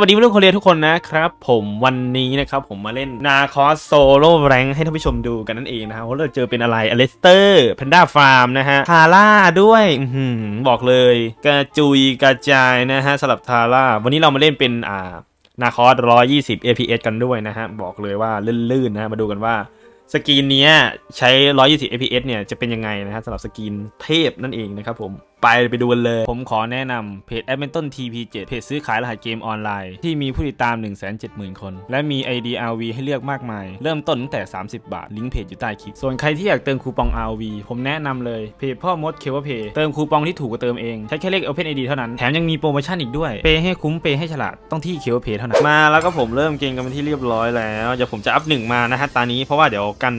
วัสดีเพื่อนๆคนเรียนทุกคนนะครับผมวันนี้นะครับผมมาเล่นนาคอสโซโล่แรงให้ท่านผู้ชมดูกันนั่นเองนะครับว่าเราเจอเป็นอะไรอเลสเตอร์แพนด้าฟาร์มนะฮะทาร่าด้วยอบอกเลยกระจุยกระจายนะฮะสำหรับทาร่าวันนี้เรามาเล่นเป็นอ่านาคอส120 APS กันด้วยนะฮะบอกเลยว่าลื่นๆนะมาดูกันว่าสกรีนนี้ใช้ 120 fps เนี่ยจะเป็นยังไงนะฮะสำหรับสกรีนเทพนั่นเองนะครับผมไปไปดูกันเลย ผมขอแนะนำเพจ a d m i n t o n TP7 เพจซื้อขายรหัสเกมออนไลน์ ที่มีผู้ติดตาม 170,000 คน และมี ID RV ให้เลือกมากมาย เริ่มต้นตั้งแต่ 30 บาท ลิงก์เพจอยู่ใต้คลิป ส่วนใครที่อยากเติมคูปอง RV ผมแนะนำเลย เพจพ่อมดเคเวเพย์เติมคูปองที่ถูกกว่าเติมเอง ใช้แค่เลข Open ID เท่านั้น แถมยังมีโปรโมชั่นอีกด้วย เปย์ให้คุ้มเปย์ให้ฉลาด ต้องที่เคเวเพย์เท่านั้น มาแล้วก็ผมเริ่มเกมกันเป็นที่เรียบร้อยแล้วเดี๋ยวผมจะอัพหนึ่งมานะฮะตอนนี้เพราะว่าเดี๋ยวกัน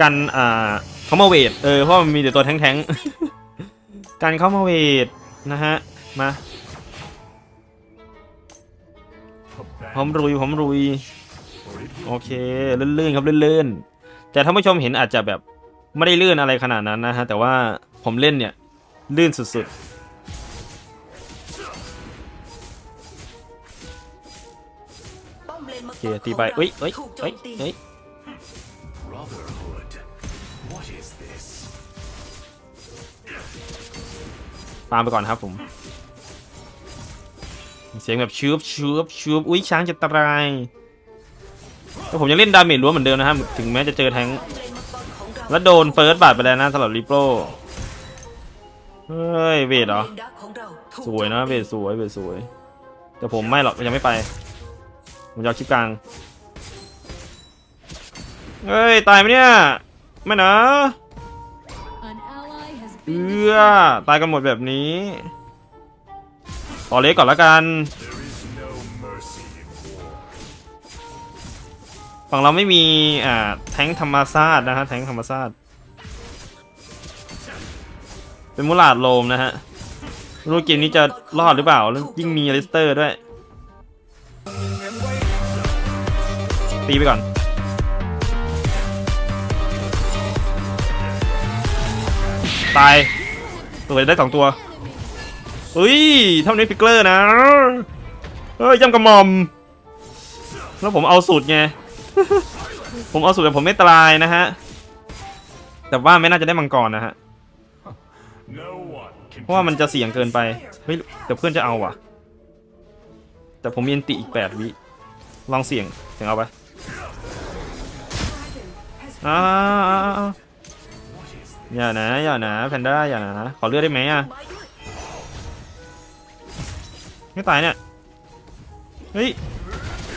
กันอ่าเขามาเวทเออเพราะมันมีแต่ตัวแท้งๆ กันเข้ามาเวทนะฮะ มาพร้อมรุยพร้อมรุย โอเคลื่นๆครับลื่นๆ แต่ท่านผู้ชมเห็นอาจจะแบบไม่ได้ลื่นอะไรขนาดนั้นนะฮะ แต่ว่าผมเล่นเนี่ย ลื่นสุดๆโอเคตีไปเอ้ยเอ้ยเอ้ยเอ้ย ตามไปก่อนครับผม เสียงแบบชืบชืบชืบอุ้ยช้างจะตรายแต่ผมยังเล่นดาเมจล้วนเหมือนเดิมนะครับถึงแม้จะเจอแทงแล้วโดนเฟิร์สบาดไปแล้วนะสำหรับริโปรเฮ้ยเวทเหรอ สวยนะเวทสวยเวทสวย แต่ผมไม่หรอกยังไม่ไป ผมจะเอาคลิปกลาง เฮ้ย ตายไหมเนี่ย ไม่นะ เอื้อตายกันหมดแบบนี้ ต่อเล็กก่อนละกันฝั่งเราไม่มีอ่าแทงธรรมซาดนะฮะแทงธรรมซาดเป็นมูลาดโลมนะฮะรู้เกมนี้จะรอดหรือเปล่าแล้วยิ่งมีอลิสเตอร์ด้วย ตีไปก่อน ตายตัวได้สองตัวเฮ้ยเท่านี้ฟิกเกอร์นะเฮ้ยย่ำกระหม่อม แล้วผมเอาสูตรไง ผมเอาสูตรแบบผมไม่ตรายนะฮะ แต่ว่าไม่น่าจะได้มังกรนะฮะ เพราะว่ามันจะเสี่ยงเกินไป เฮ้ยแต่เพื่อนจะเอาว่ะ แต่ผมมีอันติอีกแปดวิ ลองเสี่ยงเสี่ยงเอาไปอ้า อย่านะอย่านะแพนด้าอย่านะขอเลือดได้ไหมอะไม่ตายเนี่ยเฮ้ย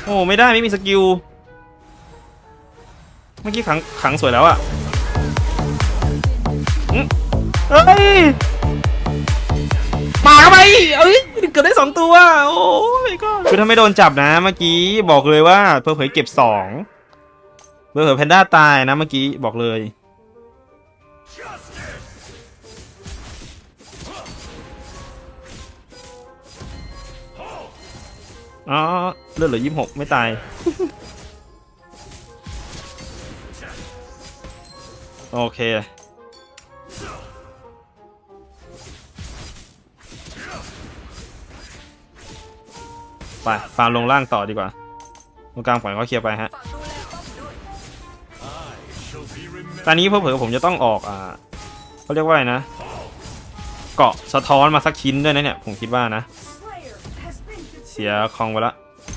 โอ้ไม่ได้ไม่มีสกิลเมื่อกี้ขังขังสวยแล้วอะเฮ้ยปาเข้าไปเอ้ยเกือบได้สองตัวโอ้ยก็คือถ้าไม่โดนจับนะเมื่อกี้บอกเลยว่าเผลอๆเก็บสองเผลอๆแพนด้าตายนะเมื่อกี้บอกเลย อ๋อเลือดเหลือยี่สิบหกไม่ตาย โอเค ไปฟาร์มลงล่างต่อดีกว่า ตรงกลางปล่อยเขาเคลียร์ไปฮะ ตอนนี้เพื่อๆผมจะต้องออกอ่าเขาเรียกว่าไงนะ เกาะสะท้อนมาสักชิ้นด้วยนะเนี่ย ผมคิดว่านะ เสียคองไปละ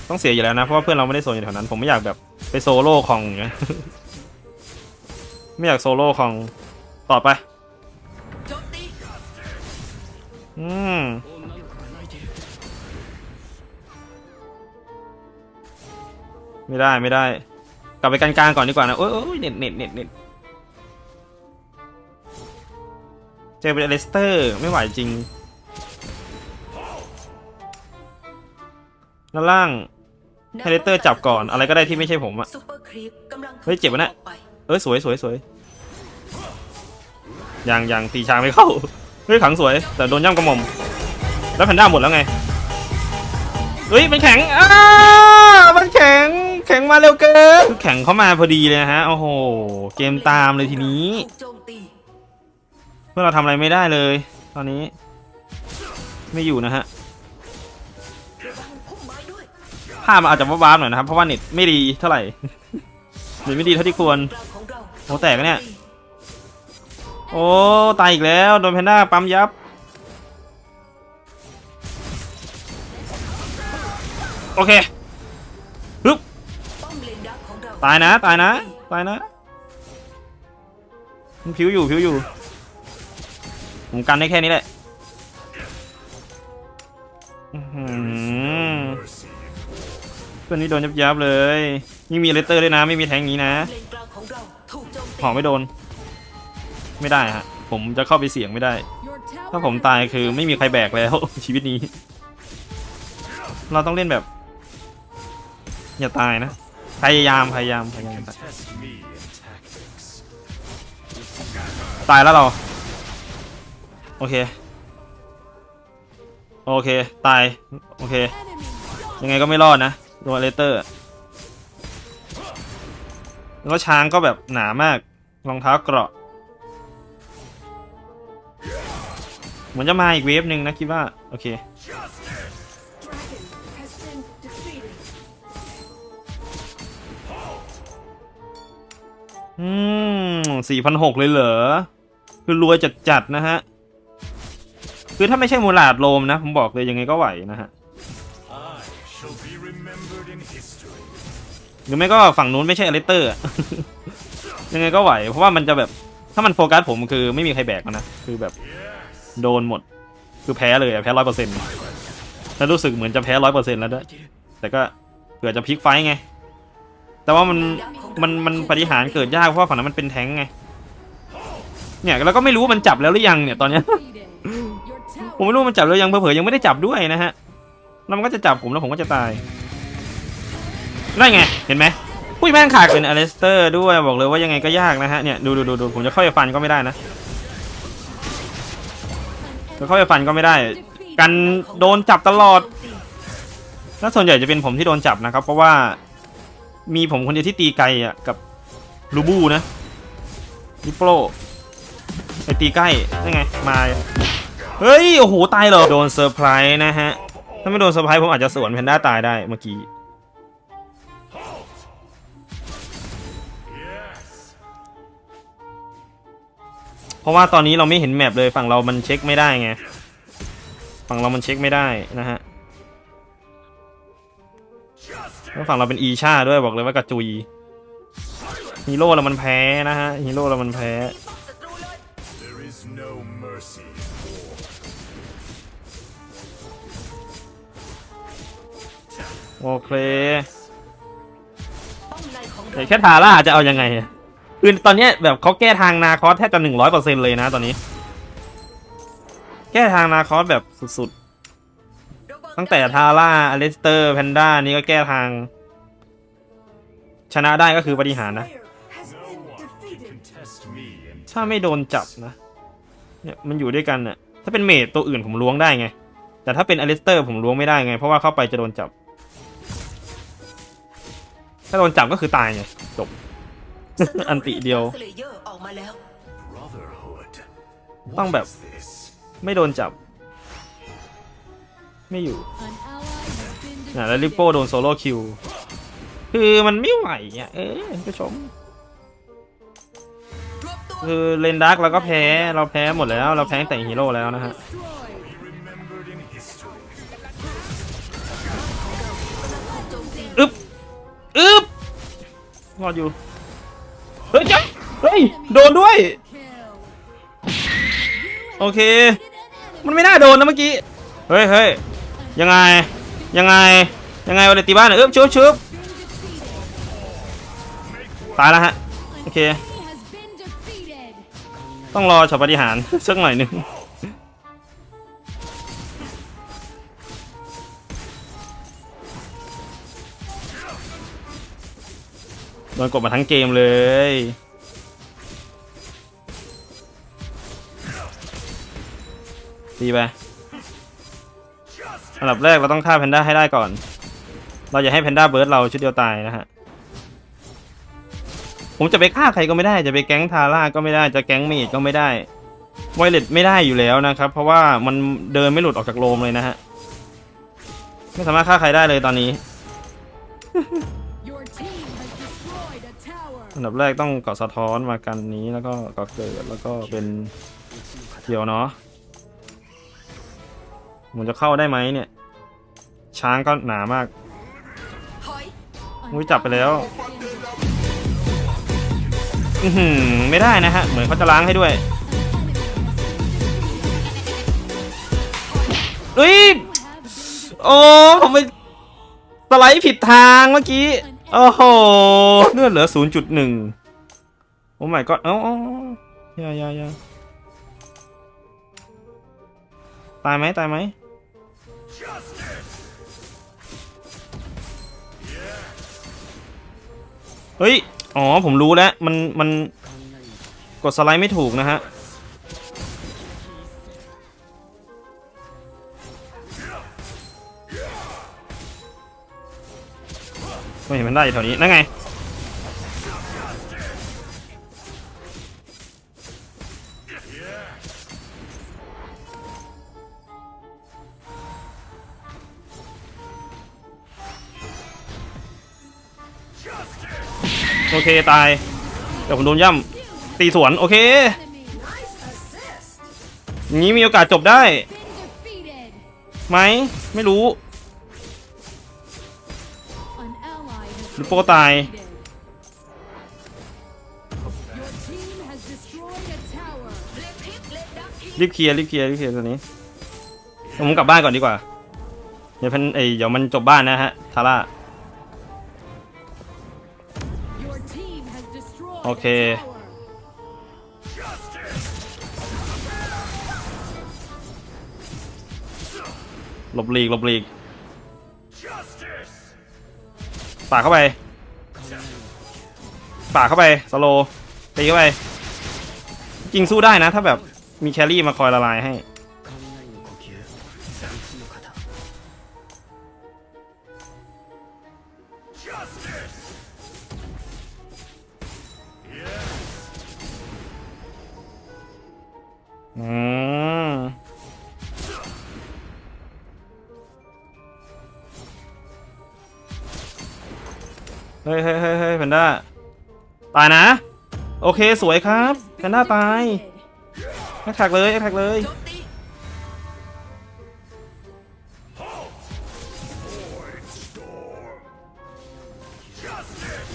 ต้องเสียอยู่แล้วนะ เพราะว่าเพื่อนเราไม่ได้โซนอยู่แถวนั้น ผมไม่อยากแบบไปโซโล่คองอย่างเงี้ย ไม่อยากโซโล่คอง ต่อไป อืมไม่ได้ไม่ได้ กลับไปกันกลางก่อนดีกว่านะโอ้ยโอ้ยเน็ตเน็ตเน็ตเน็ตเจอเป็นเลสเตอร์ ไม่ไหวจริง ด้านล่างให้เลสเตอร์จับก่อนอะไรก็ได้ที่ไม่ใช่ผมอะซุปเปอร์ครีปกำลังถูกเฮ้ยเจ็บปะเนี่ยส่งออกไปเออสวยสวยสวยยังยังตีช้างไม่เข้าเฮ้ยขังสวย แต่โดนย่ำกระหม่อมแล้วแพนด้าหมดแล้วไงเฮ้ยมันแข็งอ้ามันแข็งแข็งมาเร็วเกินคือแข็งเข้ามาพอดีเลยนะฮะโอ้โหเกมตามเลยทีนี้ถูกโจมตีเพื่อเราทำอะไรไม่ได้เลย ตอนนี้ ไม่อยู่นะฮะ ภาพมันอาจจะว้าวๆหน่อยนะครับ เพราะว่าเน็ตไม่ดีเท่าไหร่ เน็ตไม่ดีเท่าที่ควรโอ้แตกเนี่ยโอ้ตายอีกแล้วโดนแพนด้าปั๊มยับโอเคฮึบตายนะตายนะตายนะมันผิวอยู่ผิวอยู่ผมกันได้แค่นี้แหละ เพื่อนนี่โดนยับยับเลยนี่มีเลตเตอร์ด้วยนะ ไม่มีแทงอย่างนี้นะเลนกลางขอมตีหอไม่โดน ไม่ได้ฮะ ผมจะเข้าไปเสี่ยงไม่ได้ ถ้าผมตายคือไม่มีใครแบกแล้ว ชีวิตนี้ เราต้องเล่นแบบ อย่าตายนะ พยายามพยายามพยายามตายแล้วเรา โอเค โอเค ตาย โอเค ยังไงก็ไม่รอดนะ ตัวเลเตอร์แล้วช้างก็แบบหนามากรองเท้าเกราะเหมือนจะมาอีกเวฟหนึ่งนะคิดว่า โอเคอืมสี่พันหกเลยเหรอ คือรวยจัดๆนะฮะ คือถ้าไม่ใช่มูลาดโลมนะ ผมบอกเลยยังไงก็ไหวนะฮะ หรือไม่ก็ฝั่งนู้นไม่ใช่อเลสเตอร์ ยังไงก็ไหว เพราะว่ามันจะแบบถ้ามันโฟกัสผมคือไม่มีใครแบกมันนะ คือแบบโดนหมด คือแพ้เลยแพ้ร้อยเปอร์เซ็นต์แล้วรู้สึกเหมือนจะแพ้ร้อยเปอร์เซ็นต์แล้วด้วยแต่ก็เผื่อจะพลิกไฟไง แต่ว่ามันมันมันปฏิหารเกิดยากเพราะฝั่งนั้นมันเป็นแท้งไง เนี่ยแล้วก็ไม่รู้ว่ามันจับแล้วหรือยังเนี่ยตอนเนี้ย ผมไม่รู้มันจับแล้วยังเผลอๆยังไม่ได้จับด้วยนะฮะแล้วมันก็จะจับผมแล้วผมก็จะตาย นั่นไง เห็นไหมผู้ยแม่งขาดเป็นอเลสเตอร์ด้วยบอกเลยว่ายังไงก็ยากนะฮะเนี่ยดูดูดูดูผมจะเข้าไปฟันก็ไม่ได้นะจะเข้าไปฟันก็ไม่ได้ กันโดนจับตลอดแล้วส่วนใหญ่จะเป็นผมที่โดนจับนะครับ เพราะว่ามีผมคนเดียวที่ตีไกลอะกับลูบูนะลิโปโลไอตีใกล้นั่นไงมาเฮ้ย โอ้โห ตายเหรอ โดนเซอร์ไพรส์นะฮะ ถ้าไม่โดนเซอร์ไพรส์ผมอาจจะสวนแพนด้าตายได้เมื่อกี้ ราะว่าตอนนี้เราไม่เห็นแมปเลยฝั่งเรามันเช็คไม่ได้ไง ฝั่งเรามันเช็คไม่ได้นะฮะแล้วฝั่งเราเป็นอีชาด้วยบอกเลยว่ากระจุยฮีโร่เรามันแพ้นะฮะฮีโร่เรามันแพ้โอเคแต่แค่ทาร่าจะเอายังไงอะ คือตอนเนี้ยแบบเขาแก้ทางนาคอสแทบจะหนึ่งร้อยเปอร์เซ็นเลยนะตอนนี้ แก้ทางนาคอสแบบสุดๆ ตั้งแต่ทาร่าอเลสเตอร์แพนด้านี่ก็แก้ทาง ชนะได้ก็คือปฏิหารนะ ถ้าไม่โดนจับนะ เนี่ยมันอยู่ด้วยกันน่ะถ้าเป็นเมดตัวอื่นผมล้วงได้ไง แต่ถ้าเป็นอเลสเตอร์ผมล้วงไม่ได้ไง เพราะว่าเข้าไปจะโดนจับ ถ้าโดนจับก็คือตายไงจบ อันติเดียวสเลเยอร์ออกมาแล้ว brotherhood. Tông What bẹp. is this? ไม่โดนจับ ไม่อยู่ An ally has been นะแล้วลิปโป้ defeated. โดนโซโล่คิว คือมันไม่ไหวอะเออท่านผู้ชมรวบตัวคือเลนดักเราก็แพ้ เราแพ้หมดแล้ว เราแพ้ตั้งแต่ฮีโร่แล้วนะฮะ Destroyed. Be remembered in history. โจมตีอึ๊บอึ๊บรอดอยู่ เฮ้ยจ๊ะเฮ้ย โดนด้วย โอเค มันไม่น่าโดนนะเมื่อกี้ เฮ้ยเฮ้ยยังไง ยังไง ยังไงวาเลตีบ้านเอ๊บชุบชุบตายแล้วฮะ โอเค ต้องรอช็อตปฏิหารสักหน่อยนึง โดนกดมาทั้งเกมเลยดีไปอันดับแรกเราต้องฆ่าแพนด้าให้ได้ก่อน เราอย่าให้แพนด้าเบิร์ดเราชุดเดียวตายนะฮะ ผมจะไปฆ่าใครก็ไม่ได้ จะไปแก๊งทาร่าก็ไม่ได้ จะแก๊งเมดก็ไม่ได้ไวเลตไม่ได้อยู่แล้วนะครับ เพราะว่ามันเดินไม่หลุดออกจากโรมเลยนะฮะ ไม่สามารถฆ่าใครได้เลยตอนนี้ อันดับแรกต้องเกาะสะท้อนมากันนี้แล้วก็เกาะเกิดแล้วก็เป็นเกี่ยวเนาะมันจะเข้าได้ไหมเนี่ย ช้างก็หนามากถอย An อุ้ยจับไปแล้วอือหือไม่ได้นะฮะ เหมือนเขาจะล้างให้ด้วยเฮ้ย โอ้ ผมไปสไลด์ผิดทางเมื่อกี้ โอ้โหเลือดเหลือ0.1โอ้ my god เอ้าเอ้าเอ้าอย่าอย่าอย่าตายไหมตายไหมเฮ้ย อ๋อ ผมรู้แล้ว มัน มัน กดสไลด์ไม่ถูกนะฮะ ได้อยู่แถวนี้นั่นไงโอเค ตาย เดี๋ยวผมโดนย่ำตีสวน โอเคอย่างนี้มีโอกาสจบได้ ไหม ไม่รู้ ลนดักทีรีบเคลียร์รีบเคลียร์รีบเคลียร์ตัวนี้ผมกลับบ้านก่อนดีกว่า เดี๋ยวพันเอยเดี๋ยวมันจบบ้านนะฮะ ทาร่า Your team has destroyed Okay. a tower. หลบหลีกหลบหลีก ปากเข้าไปปากเข้าไปสโลตีเข้าไป จริงสู้ได้นะ ถ้าแบบมีแครี่มาคอยละลายให้ เฮ้ยเฮ้ยเฮ้ยเฮ้ยแพนด้าตายนะ โอเคสวยครับแพนด้าตาย Defeated. แอคแท็กเลยแอคแท็กเลยโจมตี Void storm! Justice!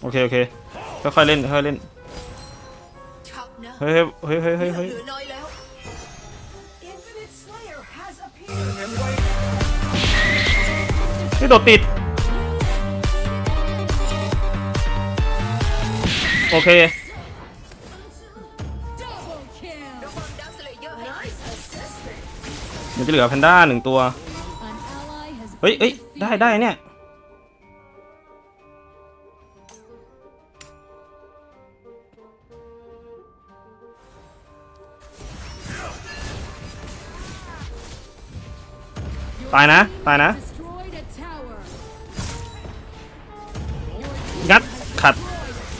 โอเคโอเคค่อยๆเล่นค่อยๆเล่นชักนะเฮ้ยเฮ้ยเฮ้ยเฮ้ยเฮ้ยเหเฮ้ยลือ นี่โดดติด โอเค เดี๋จะเหลือแพนด้าหนึ่งตัว เฮ้ยเฮ้ยได้ได้เนี่ยตายนะ ตายนะ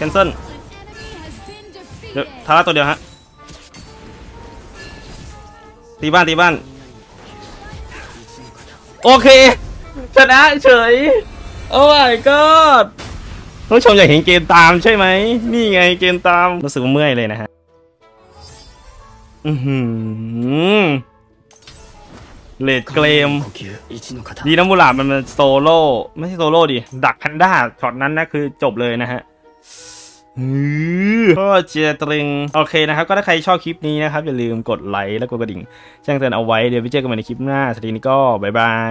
คนเซิลเดี๋ยวทาร่าตัวเดียวฮะ ตีบ้านตีบ้าน โอเค ชนะเฉย โอ้ my god ท่านผู้ชมอยากเห็นเกมตามใช่ไหม นี่ไงเกมตาม รู้สึกเมื่อยเลยนะฮะ อือหืเลดเกม ดีนะมูลามันมันโซโล่ ไม่ใช่โซโล่ดิ ดักแพนด้าช็อตนั้นนะคือจบเลยนะฮะ ก็เจตรึง โอเคนะครับ ก็ถ้าใครชอบคลิปนี้นะครับ อย่าลืมกดไลค์และกดกระดิ่ง แจ้งเตือนเอาไว้เดี๋ยวไปเจอกันใหม่ในคลิปหน้าสวัสดีนี้ก็บ๊ายบาย